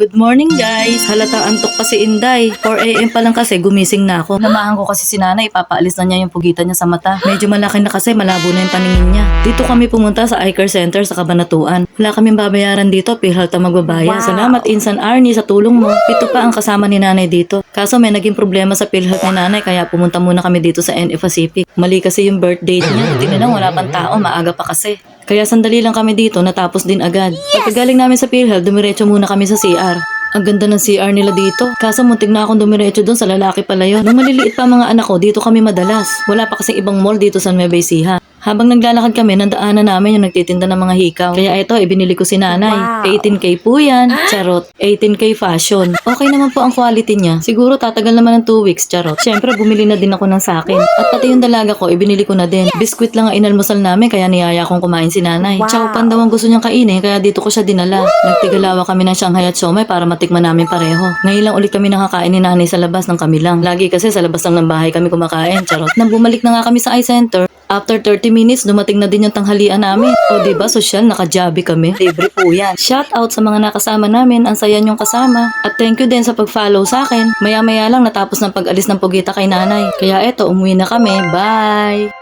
Good morning guys! Halata antok pa si Inday. 4am pa lang kasi gumising na ako. Namahan ko kasi si nanay, ipapaalis na niya yung pugitan niya sa mata. Medyo malaki na kasi, malabo na yung paningin niya. Dito kami pumunta sa eye care center sa Kabanatuan. Wala kaming babayaran dito, PhilHealth ang magbabayad. Salamat Insan Arnie sa tulong mo. Pito pa ang kasama ni nanay dito. Kaso may naging problema sa PhilHealth ni nanay kaya pumunta muna kami dito sa NF Pacific. Mali kasi yung birth date niya. Tingnan lang, wala pang tao, maaga pa kasi. Kaya sandali lang kami dito, natapos din agad. Pagkagaling namin sa PhilHealth, dumiretso muna kami sa CR. Ang ganda ng CR nila dito. Kaso muntik na akong dumiretso doon sa lalaki pala yun. Nung maliliit pa mga anak ko, dito kami madalas. Wala pa kasing ibang mall dito sa Nueva Ecija. Habang naglalakad kami, nandaanan namin yung nagtitinda ng mga hikaw. Kaya ito, ibinili ko si nanay. 18k po yan. Charot. 18k fashion. Okay naman po ang quality niya. Siguro tatagal naman ng 2 weeks. Charot. Siyempre, bumili na din ako ng sakin. At pati yung dalaga ko, ibinili ko na din. Biskwit lang ang inalmusal namin, kaya niyaya kong kumain si nanay. Chow pan daw ang gusto niyang kainin, kaya dito ko siya dinala. Nagtigalawa kami ng Shanghai at siomay para matikman namin pareho. Ngayon lang ulit kami nakakain ni nanay sa labas ng kami lang. Lagi kasi sa labas lang ng bahay kami kumakain. Charot. Nang bumalik na nga kami sa eye center, After 30 minutes, dumating na din yung tanghalian namin. O ba sosyal, nakajabi kami. Libre po yan. Shout out sa mga nakasama namin, ang saya niyong kasama. At thank you din sa pag-follow sa akin. Maya-maya lang natapos ng pag-alis ng pugita kay nanay. Kaya eto, umuwi na kami. Bye!